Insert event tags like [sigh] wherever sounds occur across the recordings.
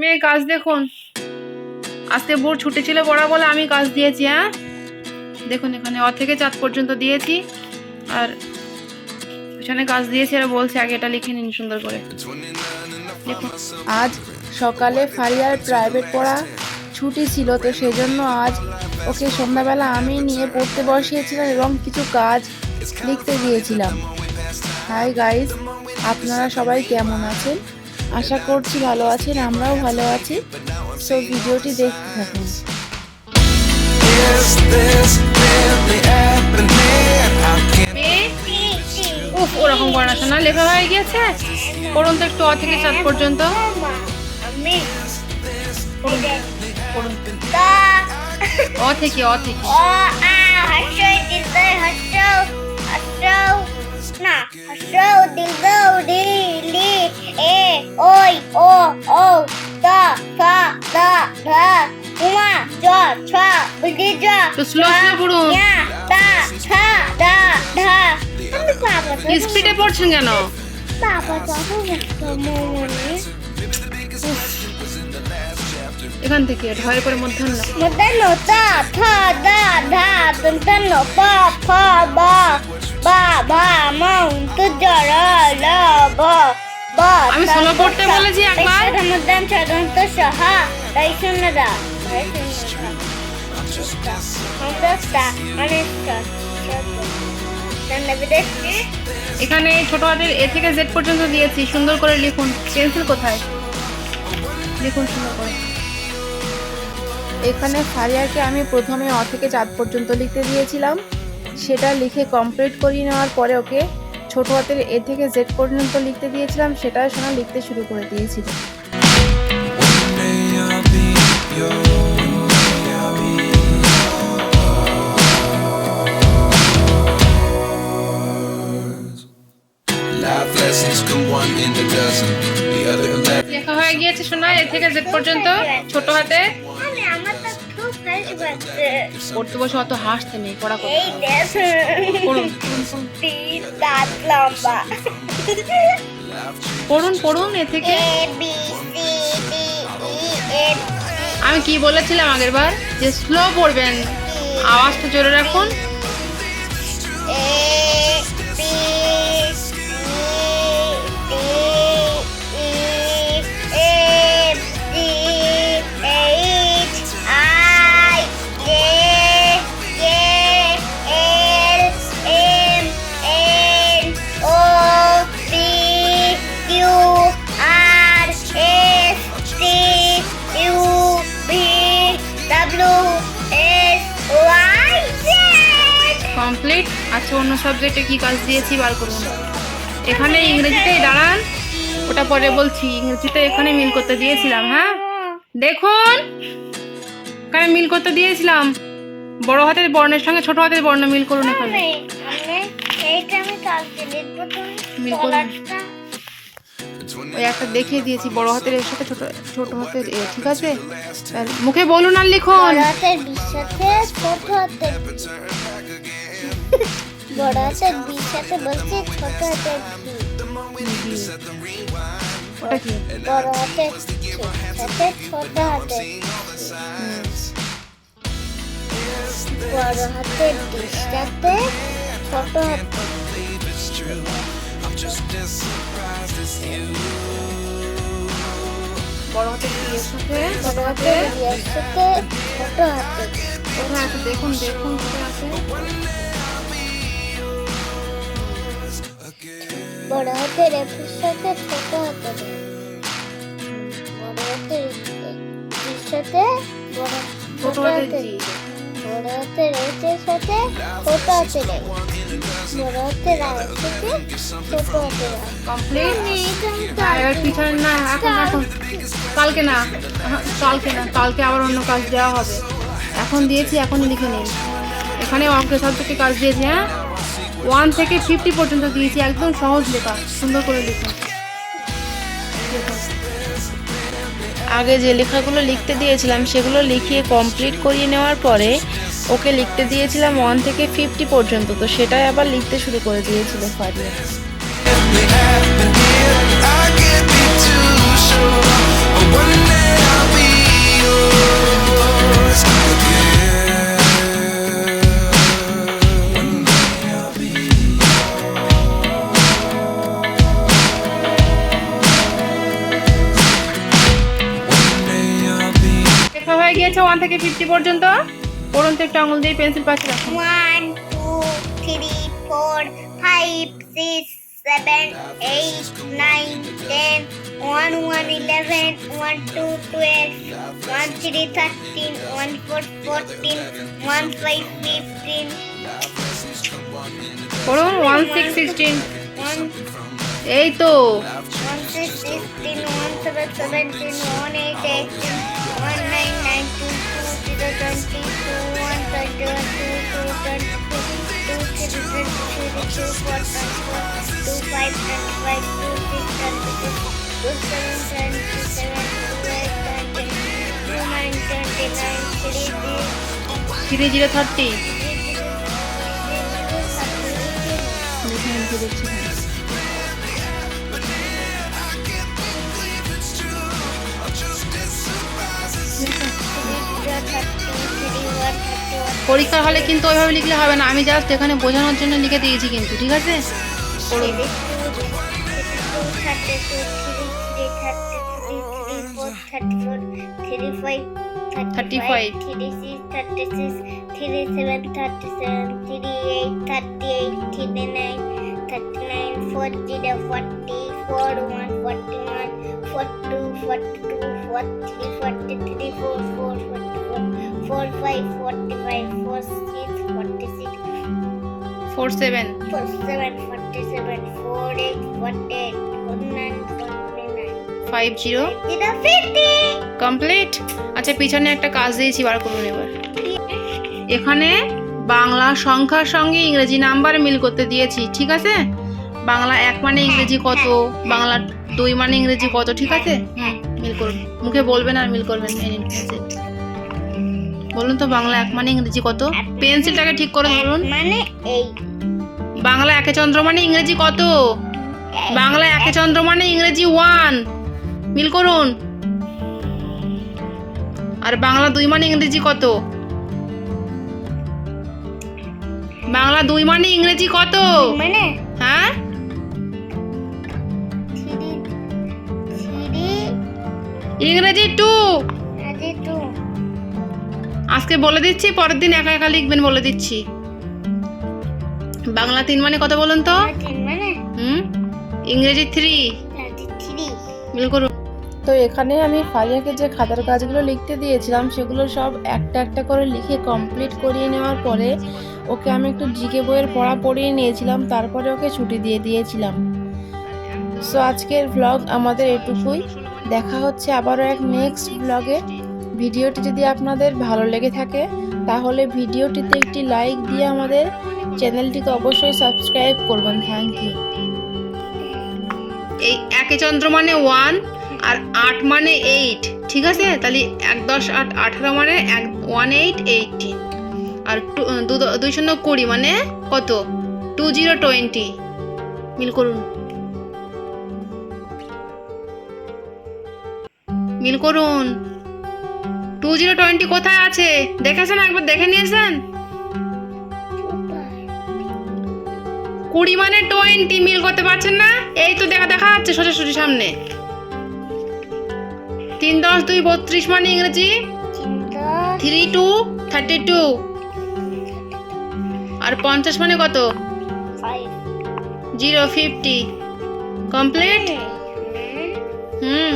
মেয়ে, কাজ দেখুন। আজকে বোর ছুটি ছিল পড়া বলে আমি কাজ দিয়েছি হ্যাঁ? দেখুন, এখানে অ থেকে চাঁদ পর্যন্ত দিয়েছি। আর পিছনে কাজ দিয়েছি, আর বলছে, আগে এটা লিখে নিন সুন্দর করে। আজ সকালে ফারিয়ার প্রাইভেট পড়া ছুটি ছিল, তো সেজন্য আজ ওকে সন্ধ্যাবেলা আমি নিয়ে পড়তে বসিয়েছিলাম এবং কিছু কাজ লিখতে দিয়েছিলাম। হাই গাইস আপনারা সবাই কেমন আছেন? আশা করছি ভালো আছেন আমরাও ভালো আছি। সো ভিডিওটি দেখতে থাকুন। ওরকম করে শোনা লেখা হয়ে গিয়েছে? পড়ুন তো একটু অ থেকে চাঁদ পর্যন্ত। অ থেকে অ থেকে না। হাসও দিলদো রি লি এ ওই ও ও তা ফা দা ধা উমা জ ছ বুঝি জ তো তা ছা দা ধা। আমি বাবা তো স্পিডে পড়ছেন কেন? বাবা তো এখান থেকে ঢয়ের পরে মধ্যাহ্ন। Modano ta tha da dha tantano pa pha ba আমি solo পড়তে বলেছি একবার। মধ্যম সাধারণত সাহা তাই শূন্য দা এখানে ছোট হাতের এ থেকে জেড পর্যন্ত দিয়েছি। সুন্দর করে লিখুন। পেন্সিল কোথায়? লিখুন সুন্দর করে। এখানে ফারিয়াকে আমি প্রথমে অ থেকে চাঁদ পর্যন্ত লিখতে দিয়েছিলাম। সেটা লিখে কমপ্লিট করিয়ে নেওয়ার পরে ওকে ছোট হাতের এ থেকে জেড পর্যন্ত লিখতে দিয়েছিলাম সেটা শোনা লিখতে শুরু করে দিয়েছিল. লেখা হয়ে গিয়েছে শোনা এ থেকে জেড পর্যন্ত ছোট হাতে পড়তে বসে অত হাসতে নেই পড়া পড়ুন। পড়ুন এ থেকে। এফ আমি কি বলেছিলাম আগের বার যে স্লো পড়বেন। আওয়াজটা জোরে রাখুন। আচ্ছা অন্য সাবজেক্টে কি কাজ দিয়েছি বার করুন। এখানে ইংরেজিতেই দাঁড়ান ওটা পরে বলছি ইংরেজিতে এখানে মিল করতে দিয়েছিলাম হ্যাঁ? দেখুন এখানে মিল করতে দিয়েছিলাম। বড় হাতের বর্ণের সঙ্গে ছোট হাতের বর্ণ মিল করুন এখানে। মিল করুন। ওই একটা দেখিয়ে দিয়েছি বড় হাতের এর সাথে ছোট ছোট হাতের এ ঠিক আছে? মুখে বলুন আর লিখুন। বড় হাতের ছোট হাতের বড় হাতের বির সাথে বলছি ছোট হাতের ভি। ওটা কি বড় হাতের সাথে ছোট হাতের বড় হাতের বির সাথে ছোট হাতের বড় হাতের এর সাথে ছোট হাতের বিয়ের সাথে ছোট হাতের দেখুন দেখুন আছে। বড় এফের সাথে ছোট হাতের এ। বড় এর সাথে বড় ছোট সাথে ছোট বড় সাথে কমপ্লিট এবার পিছনে না এখন এখন কালকে না কালকে না কালকে আবার অন্য কাজ দেওয়া হবে। এখন দিয়েছি এখনই লিখে নিন। এখানে অঙ্কের সাবজেক্টে কাজ দিয়েছি হ্যাঁ? ওয়ান থেকে ফিফটি পর্যন্ত দিয়েছি একদম সহজ লেখা সুন্দর করে লিখুন আগে যে লেখাগুলো লিখতে দিয়েছিলাম সেগুলো লিখিয়ে কমপ্লিট করিয়ে নেওয়ার পরে ওকে লিখতে দিয়েছিলাম ওয়ান থেকে ফিফটি পর্যন্ত তো সেটাই আবার লিখতে শুরু করে দিয়েছিল Faria. I can't be too sure. One day নিয়েছো ওয়ান থেকে ফিফটি পর্যন্ত। পড়ন্ত একটা আঙুল দিয়ে পেন্সিল পাশে রাখো। One two three four five six seven eight nine ten one one eleven one two twelve one three thirteen one four fourteen one five fifteen. পড়ুন ওয়ান সিক্স সিক্সটিন। ওয়ান এই তো। One six sixteen one seven seventeen one eight eighteen one nine nineteen three zero thirty Three, পরীক্ষা হলে কিন্তু ওইভাবে লিখলে হবে না আমি জাস্ট এখানে বোঝানোর জন্য লিখে দিয়েছি কিন্তু ঠিক আছে four five, forty five, four six, forty six. Four seven Four seven forty seven, four eight forty eight, four nine forty nine. Five zero a fifty? Complete আচ্ছা পিছনে একটা কাজ দিয়েছি বার করুন এবার। এখানে বাংলা সংখ্যার সঙ্গে ইংরেজি নাম্বার মিল করতে দিয়েছি ঠিক আছে? বাংলা এক মানে ইংরেজি কত? বাংলা দুই মানে ইংরেজি কত ঠিক আছে? হুম মিল করুন। মুখে বলবেন আর মিল করবেন। বলুন তো বাংলা এক মানে ইংরেজি কত? পেন্সিলটাকে ঠিক করে ধরুন। মানে এই। বাংলা একে চন্দ্র মানে ইংরেজি কত? বাংলা একে চন্দ্র মানে ইংরেজি ওয়ান। মিল করুন। আর বাংলা দুই মানে ইংরেজি কত? বাংলা দুই মানে ইংরেজি কত? মানে? হ্যাঁ? ইংরেজি টু। আজকে বলে দিচ্ছি পরের দিন একা একা লিখবেন বলে দিচ্ছি। বাংলা তিন মানে কত বলুন তো? মানে? হুম? ইংরেজি থ্রি মিল করুন। তো এখানে আমি ফারিয়াকে যে খাতার কাজগুলো লিখতে দিয়েছিলাম সেগুলো সব একটা একটা করে লিখে কমপ্লিট করিয়ে নেওয়ার পরে ওকে আমি একটু জিকে বইয়ের পড়া পড়িয়ে নিয়েছিলাম তারপরে ওকে ছুটি দিয়ে দিয়েছিলাম। সো আজকের ব্লগ আমাদের এটুকুই। দেখা হচ্ছে আবারও এক নেক্সট ব্লগে ভিডিওটি যদি আপনাদের ভালো লেগে থাকে, তাহলে ভিডিওটিতে একটি লাইক দিয়ে আমাদের চ্যানেলটিকে অবশ্যই সাবস্ক্রাইব করবেন। Thank you. এই একে চন্দ্র মানে ওয়ান আর আট মানে এইট, ঠিক আছে? তাহলে এক দশ আট আঠারো মানে এক ওয়ান এইট এইটিন আর টু- দুই শূন্য কুড়ি মানে কত? Two zero twenty. মিল করুন। মিল করুন। টু জিরো টোয়েন্টি কোথায় আছে? দেখেছেন? একবার দেখে নিয়েছেন? কুড়ি মানে টোয়েন্টি মিল করতে পারছেন না? এই তো দেখা দেখা যাচ্ছে সোজাসুজি সামনে। তিন দশ দুই বত্রিশ মানে ইংরেজি? Three two thirty two. আর পঞ্চাশ মানে কত? Zero fifty. কমপ্লিট? হুম।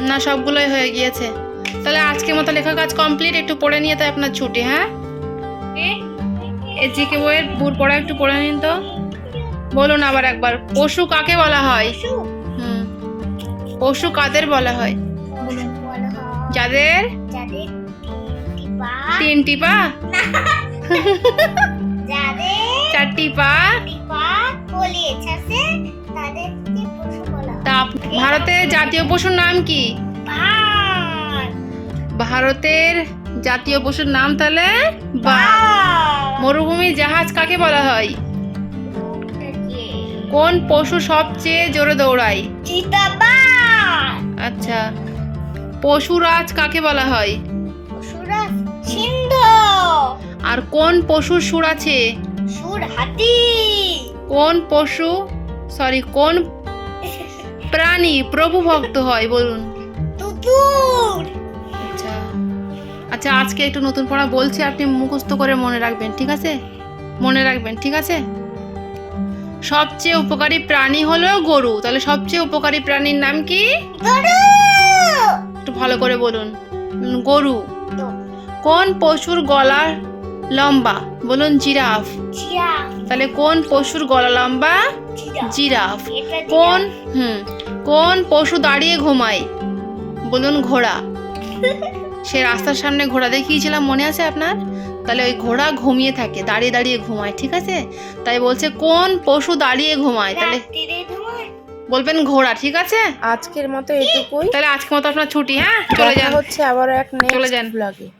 না সবগুলোই হয়ে গিয়েছে। তাহলে আজকের মতো লেখা কাজ কমপ্লিট একটু পড়ে নিয়ে তাই আপনার ছুটি হ্যাঁ? এই জিকে বইয়ের বুর পড়া একটু পড়ে নিন তো। বলুন আবার একবার পশু কাকে বলা হয়? হুম পশু কাদের বলা হয়? যাদের? তিনটি পা? চারটি পা? তা ভারতের জাতীয় পশুর নাম কি? ভারতের জাতীয় পশুর নাম তাহলে মরুভূমি জাহাজ কাকে বলা হয়? কোন পশু সবচেয়ে জোরে দৌড়ায়? আচ্ছা পশুরাজ কাকে বলা হয়? আর কোন পশুর সুর আছে? সুর হাতি। কোন পশু সরি কোন প্রাণী প্রভু ভক্ত হয় বলুন। আচ্ছা আচ্ছা আজকে একটু নতুন পড়া বলছি আপনি মুখস্থ করে মনে রাখবেন ঠিক আছে? মনে রাখবেন ঠিক আছে? সবচেয়ে উপকারী প্রাণী হলো গরু। তাহলে সবচেয়ে উপকারী প্রাণীর নাম কি? একটু ভালো করে বলুন। গরু। কোন পশুর গলা লম্বা বলুন জিরাফ। জিরাফ। তাহলে কোন পশুর গলা লম্বা? জিরাফ। কোন হুম কোন পশু দাঁড়িয়ে ঘুমায়? বলুন ঘোড়া। [laughs] সে রাস্তার সামনে ঘোড়া দেখিয়েছিলাম মনে আছে আপনার? তাহলে ওই ঘোড়া ঘুমিয়ে থাকে দাঁড়িয়ে দাঁড়িয়ে ঘুমায় ঠিক আছে? তাই বলছে কোন পশু দাঁড়িয়ে ঘুমায়? তাহলে বলবেন ঘোড়া ঠিক আছে? আজকের মতো এটুকুই। তাহলে আজকে মতো আপনার ছুটি হ্যাঁ? চলে যান। হচ্ছে আবার এক চলে যান। ব্লগে